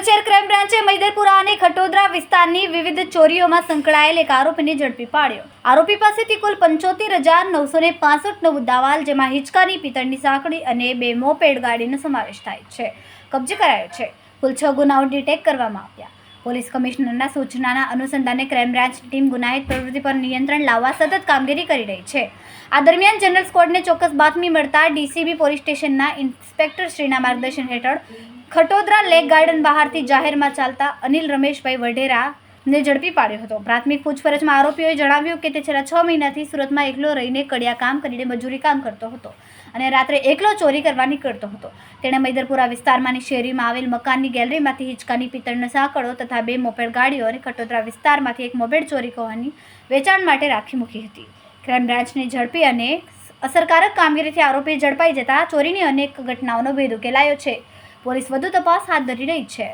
સુરત શહેર ક્રાઇમ બ્રાન્ચે મૈદરપુરા અને ખટોદરા વિસ્તારની વિવિધ ચોરીઓમાં સંકળાયેલ એક આરોપીને ઝડપી પાડ્યો. આરોપી પાસેથી કુલ પંચોતેર હજાર નવસો ને પાસઠ નવું દાવાલ, જેમાં હિંચકાની, પિત્તળની સાંકળી અને બે મોપેડ ગાડીનો સમાવેશ થાય છે. કબજે કરાયો છે. કુલ છ ગુનાઓ ડિટેક્ટ કરવામાં આવ્યા. પોલીસ કમિશનરના સૂચનાના અનુસંધાને ક્રાઇમ બ્રાન્ચની ટીમ ગુનાહિત પ્રવૃત્તિ પર નિયંત્રણ લાવવા સતત કામગીરી કરી રહી છે. આ દરમિયાન જનરલ સ્કોડને ચોક્કસ બાતમી મળતા ડીસીબી પોલીસ સ્ટેશનના ઇન્સ્પેક્ટર શ્રીના માર્ગદર્શન હેઠળ ખટોદરા લેક ગાર્ડન બહારથી જાહેરમાં ચાલતા અનિલ રમેશભાઈ વઢેરાને ઝડપી પાડ્યો હતો. પ્રાથમિક પૂછપરછમાં આરોપીઓએ જણાવ્યું કે તે છેલ્લા છ મહિનાથી સુરતમાં એકલો રહીને કડિયા કામ કરીને મજૂરી કામ કરતો હતો અને રાત્રે એકલો ચોરી કરવા નીકળતો હતો. તેણે મૈદરપુરા વિસ્તારમાંની શેરીમાં આવેલ મકાનની ગેલેરીમાંથી હિંચકાની પિત્તળના સાંકળો તથા બે મોપેડ ગાડીઓ અને ખટોદરા વિસ્તારમાંથી એક મોપેડ ચોરી કરવાની વેચાણ માટે રાખી મૂકી હતી. ક્રાઇમ બ્રાન્ચને ઝડપી અને અસરકારક કામગીરીથી આરોપી ઝડપાઈ જતા ચોરીની અનેક ઘટનાઓનો ભેદ ઉકેલાયો છે. પોલીસ વધુ તપાસ હાથ ધરી રહી છે.